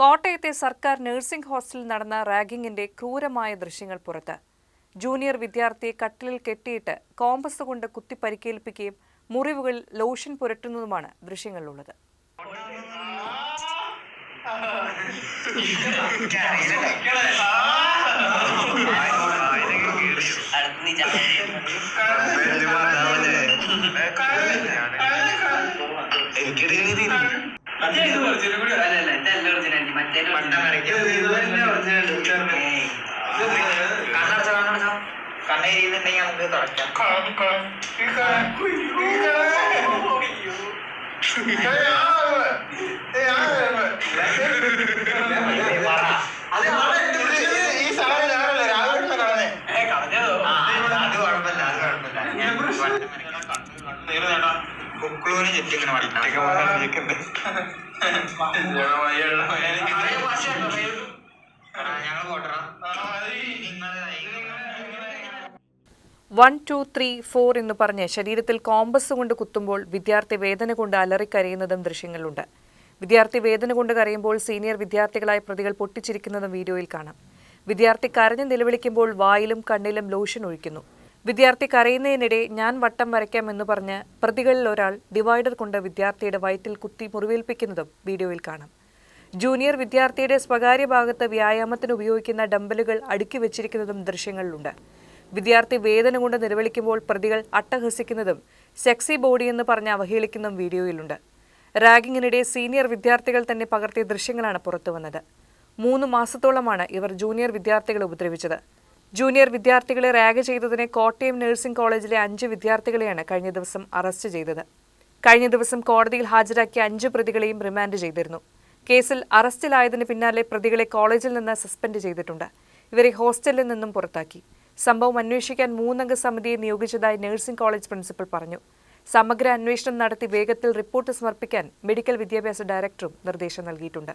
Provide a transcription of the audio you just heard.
കോട്ടയത്തെ സർക്കാർ നഴ്സിംഗ് ഹോസ്റ്റലിൽ നടന്ന റാഗിങ്ങിന്റെ ക്രൂരമായ ദൃശ്യങ്ങൾ പുറത്ത്. ജൂനിയർ വിദ്യാർത്ഥിയെ കട്ടിലിൽ കെട്ടിയിട്ട് കോമ്പസ് കൊണ്ട് കുത്തി പരിക്കേൽപ്പിക്കുകയും മുറിവുകളിൽ ലോഷൻ പുരട്ടുന്നതുമാണ് ദൃശ്യങ്ങളിലുള്ളത്. കണ്ണേരിയുന്നുണ്ടെങ്കിൽ നമുക്ക് തുടയ്ക്കാം. അത് കുഴപ്പമില്ല അത് കുഴപ്പമില്ല. ഞാൻ കുക്കളൂന് ചുറ്റും ഇങ്ങനെ വൺ ടു ത്രീ ഫോർ എന്ന് പറഞ്ഞ് ശരീരത്തിൽ കോമ്പസ് കൊണ്ട് കുത്തുമ്പോൾ വിദ്യാർത്ഥി വേദന കൊണ്ട് അലറിക്കരയുന്നതും ദൃശ്യങ്ങളുണ്ട് വിദ്യാർത്ഥി വേദന കൊണ്ട് കരയുമ്പോൾ സീനിയർ വിദ്യാർത്ഥികളായ പ്രതികൾ പൊട്ടിച്ചിരിക്കുന്നതും വീഡിയോയിൽ കാണാം. വിദ്യാർത്ഥി കരഞ്ഞ് നിലവിളിക്കുമ്പോൾ വായിലും കണ്ണിലും ലോഷൻ ഒഴിക്കുന്നു. വിദ്യാർത്ഥി കരയുന്നതിനിടെ ഞാൻ വട്ടം വരയ്ക്കാം എന്ന് പറഞ്ഞ് പ്രതികളിൽ ഒരാൾ ഡിവൈഡർ കൊണ്ട് വിദ്യാർത്ഥിയുടെ വയറ്റിൽ കുത്തി മുറിവേൽപ്പിക്കുന്നതും വീഡിയോയിൽ കാണാം. ജൂനിയർ വിദ്യാർത്ഥിയുടെ സ്വകാര്യ ഭാഗത്ത് വ്യായാമത്തിന് ഉപയോഗിക്കുന്ന ഡമ്പലുകൾ അടുക്കി വെച്ചിരിക്കുന്നതും ദൃശ്യങ്ങളിലുണ്ട്. വിദ്യാർത്ഥി വേദന കൊണ്ട് നിലവിളിക്കുമ്പോൾ പ്രതികൾ അട്ടഹസിക്കുന്നതും സെക്സി ബോഡി എന്ന് പറഞ്ഞ് അവഹേളിക്കുന്നതും വീഡിയോയിലുണ്ട്. റാഗിങ്ങിനിടെ സീനിയർ വിദ്യാർത്ഥികൾ തന്നെ പകർത്തിയ ദൃശ്യങ്ങളാണ് പുറത്തുവന്നത്. മൂന്ന് മാസത്തോളമാണ് ഇവർ ജൂനിയർ വിദ്യാർത്ഥികളെ ഉപദ്രവിച്ചത്. ജൂനിയർ വിദ്യാർത്ഥികളെ റാഗ് ചെയ്തതിനെ കോട്ടയം നഴ്സിംഗ് കോളേജിലെ അഞ്ച് വിദ്യാർത്ഥികളെയാണ് കഴിഞ്ഞ ദിവസം അറസ്റ്റ് ചെയ്തത്. കഴിഞ്ഞ ദിവസം കോടതിയിൽ ഹാജരാക്കിയ അഞ്ച് പ്രതികളെയും റിമാൻഡ് ചെയ്തിരുന്നു. കേസിൽ അറസ്റ്റിലായതിന് പിന്നാലെ പ്രതികളെ കോളേജിൽ നിന്ന് സസ്പെൻഡ് ചെയ്തിട്ടുണ്ട്. ഇവരെ ഹോസ്റ്റലിൽ നിന്നും പുറത്താക്കി. സംഭവം അന്വേഷിക്കാൻ മൂന്നംഗ സമിതിയെ നിയോഗിച്ചതായി നഴ്സിംഗ് കോളേജ് പ്രിൻസിപ്പൽ പറഞ്ഞു. സമഗ്ര അന്വേഷണം നടത്തി വേഗത്തിൽ റിപ്പോർട്ട് സമർപ്പിക്കാൻ മെഡിക്കൽ വിദ്യാഭ്യാസ ഡയറക്ടറും നിർദ്ദേശം നൽകിയിട്ടുണ്ട്.